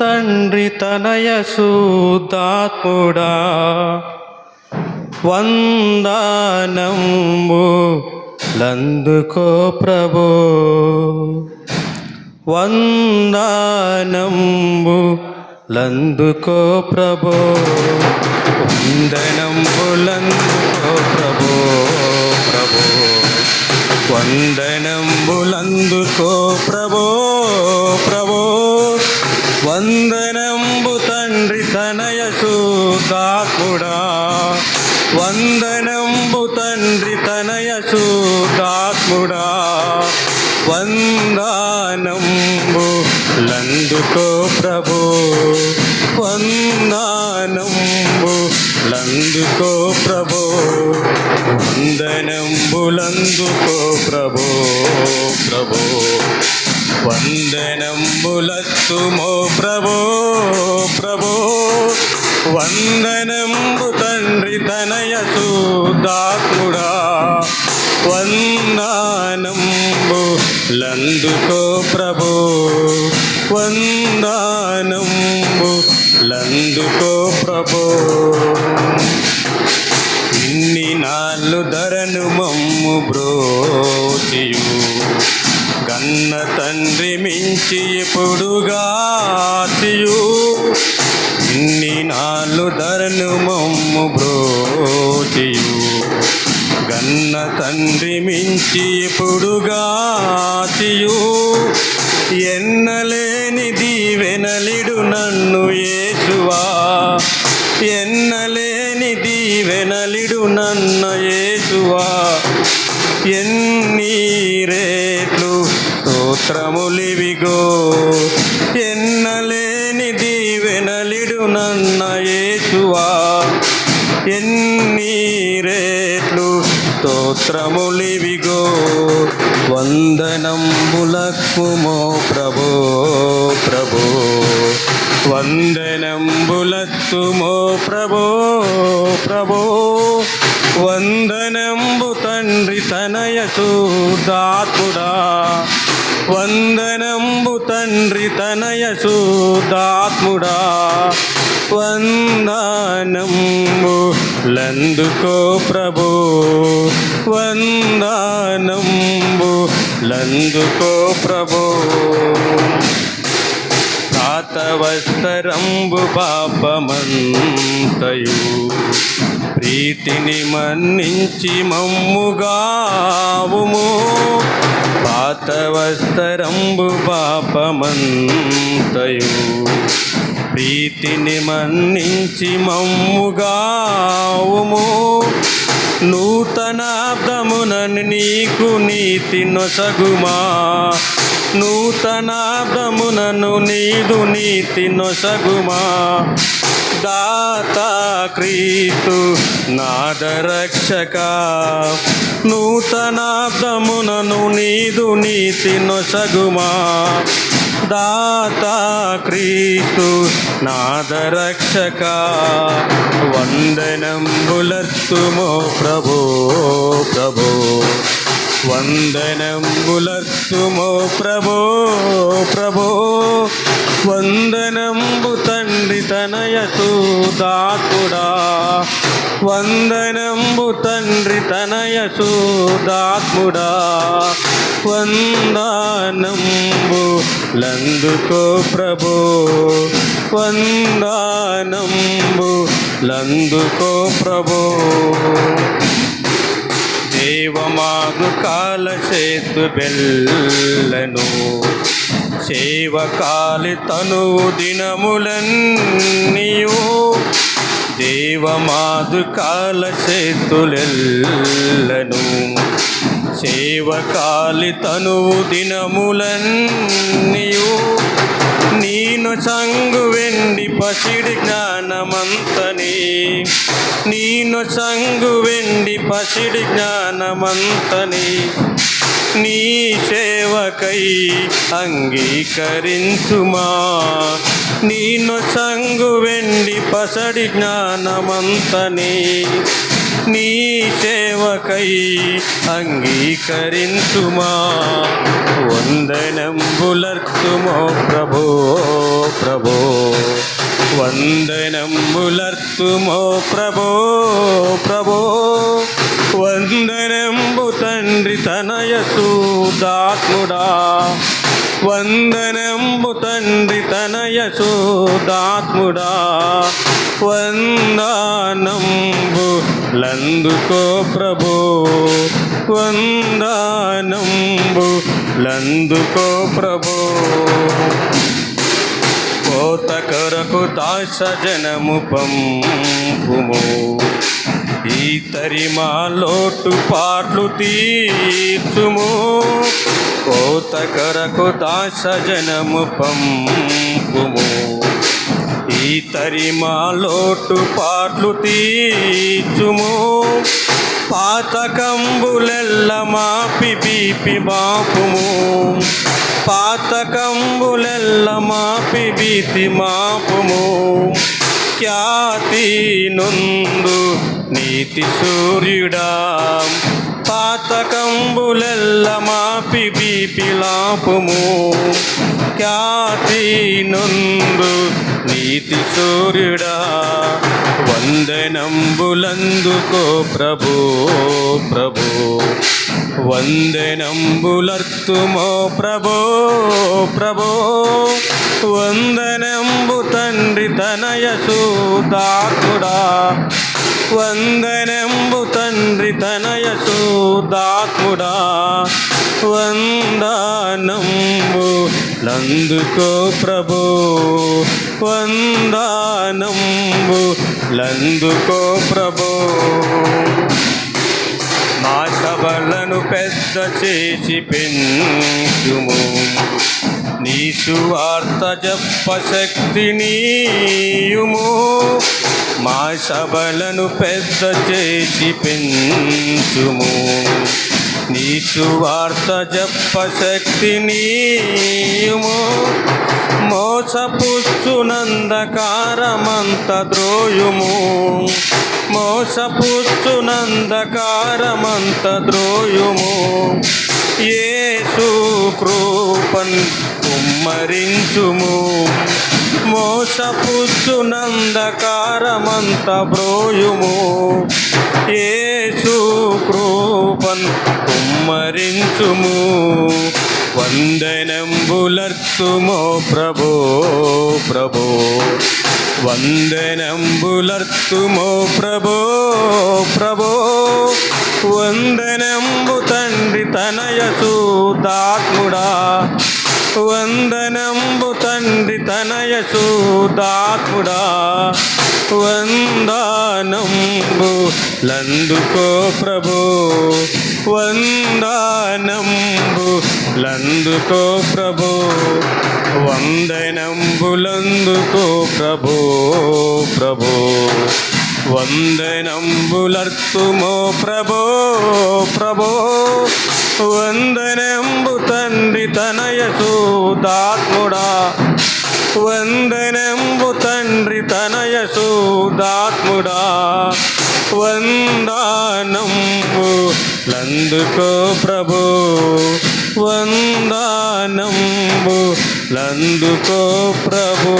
తండ్రి తనయ శుద్ధాత్ముడా. వందనంబు లందుకో ప్రభో. వందనంబు లందుకో ప్రభో. వందనంబులందుకో ప్రభో ప్రభో. వందనంబులందుకో ప్రభో ప్రభో. వందనంబు తండ్రి తనయ సూదాకుడా వందనంబు తండ్రి తనయ సూదాత్ముడా వందనంబు లందుకో ప్రభు. వందనంబు లందుకో ప్రభో. వందనంబులందుకో ప్రభు ప్రభు. వందనంబులత్తుమో ప్రభో ప్రభో. వందనంబు తండ్రి తనయ సూదాత్ముడా వందనంబు లందుకో ప్రభో. వందనంబు లందుకో ప్రభో. ఇన్ని నాళ్ళు ధరను మమ్ము బ్రోచియు గన్న తండ్రి మించి ఎప్పుడుగాచియు ఇన్ని నాళ్ళు ధరను మమ్ము బ్రోచియు. గన్న తండ్రి మించి ఎప్పుడుగాచియు ఎన్నలేని దీవెనలిడు నన్ను ఏసువా ఎన్నలేని దీవెనలిడు నన్న ఏసువా ఎన్న స్తోత్రములివిగో ఎన్నలేని దీవెనలిడు నన్న యేసువా. ఎన్ని రేట్లు స్తోత్రములివిగో వందనంబులక్కుమో ప్రభో ప్రభో. వందనంబులత్తుమో ప్రభో ప్రభో. వందనంబు తండ్రి తనయ సూదాత్ముడా వందనంబు తండ్రి తనయ సూదాత్ముడా వందనంబు లందుకో ప్రభు. వందనంబు లందుకో ప్రభో. తాతవస్తరంబు పాపమంతయు. ప్రీతిని మన్నించి మమ్ముగావుము. పాతవస్తరంబు పాపమంతయు. ప్రీతిని మన్నించి మమ్ముగావుము. నూతనాబ్దమునని నీకు నీతి నొసగుమా. నూతనాబ్దమునను నీదు నీతి నొసగుమా. దాతా క్రీస్తు నాదరక్షక. నూతనాబ్దమునను నీదు నీతి నొసగుమా. దాతా క్రీస్తు నాదరక్షక. వందనంబులత్తుమో ప్రభో ప్రభో. వందనంబులర్తుమో ప్రభో ప్రభో. వందనంబు తండ్రి తనయతు సూదాతుడా వందనంబు తండ్రి తనయసు దాత్ముడా వందనంబు లందుకో ప్రభో. వందనంబు లందుకో ప్రభో. దేవమాగు కాల సేతు బెల్లను. సేవకాలి తనువు దినములన్నీయు. దేవమాదు కాల సేతులెల్లను సేవకాలి తనువు దినములన్నీయు. నీను సంగు వెండి పసిడి జ్ఞానమంతని నీను సంగు వెండి పసిడి జ్ఞానమంతని నీ. సేవకై అంగీకరించుమా. నీను సంగు వెండి పసడి జ్ఞానమంతని నీ సేవకై అంగీకరించుమా వందనంబులర్తుమో ప్రభో ప్రభో. వందనంబులర్తుమో ప్రభో ప్రభో. వందనంబు తండ్రి తనయసు దాత్ముడా. వందనంబు తండ్రి తనయసు దాత్ముడా. వందనంబు లందుకో ప్రభో. వందనంబు లందుకో ప్రభో. కోత కొరకు దాసజనము పంపుము. ఈ తరిమా లోటు పాటలు తీర్చుము. కోత కొరకు దాసజనము పంపు పంపుము ఈ లోటు పాట్లు తీర్చుము. పాతకంబులెల్ల మాపి బీపి బాపుము. పాతకంబులెల్ల మాపి బీతి మాపుము. ఖ్యాతి నుందు నీతి సూర్యుడా. పాతకంబులెల్ల మాపి బీపి లాపుము. ఖ్యాతి నుందు నీతి సూర్యుడా వందనంబులందుకో ప్రభో ప్రభో. వందనంబులర్తుమో ప్రభో ప్రభో. వందనంబు తండ్రి తనయసు దాకుడా వందనంబు తండ్రి తనయసు దాకుడా వందనంబు లందుకో ప్రభో. వందనంబు లందుకో ప్రభో. మా సభలను పెద్ద చేసి పెంచుము. నీ సువార్త జప్ప శక్తి నీయుము. మా సభలను పెద్ద చేసి పెంచుము. నీ సువార్త జప్ప శక్తి నీయుము. మోసపుచ్చునందకారమంత ద్రోయుము. మోసపుచ్చునందకారమంత ద్రోయుము. యేసు కృపన్ కుమ్మరించుము. మోసపుచ్చునందకారమంత బ్రోయుము ఏ కృపన్ కుమ్మరించుము వందనంబులర్తుమో ప్రభో ప్రభో. వందనంబులర్తుమో ప్రభో ప్రభో. వందనంబు తండ్రి తనయసూదాత్ముడా వందనంబు తండ్రి తనయసూదాత్ముడా వందా వందనంబు లందుకో ప్రభు వందనంబు. లందుకో ప్రభు వందనంబులందుకో ప్రభు ప్రభు. వందనంబులర్తుమో ప్రభో ప్రభో. వందనంబు తండ్రి తనయసు దాత్ముడా. వందనంబు తండ్రి తనయ దాత్ముడా వందనంబు లందుకో ప్రభు. వందనంబు లందుకో ప్రభు.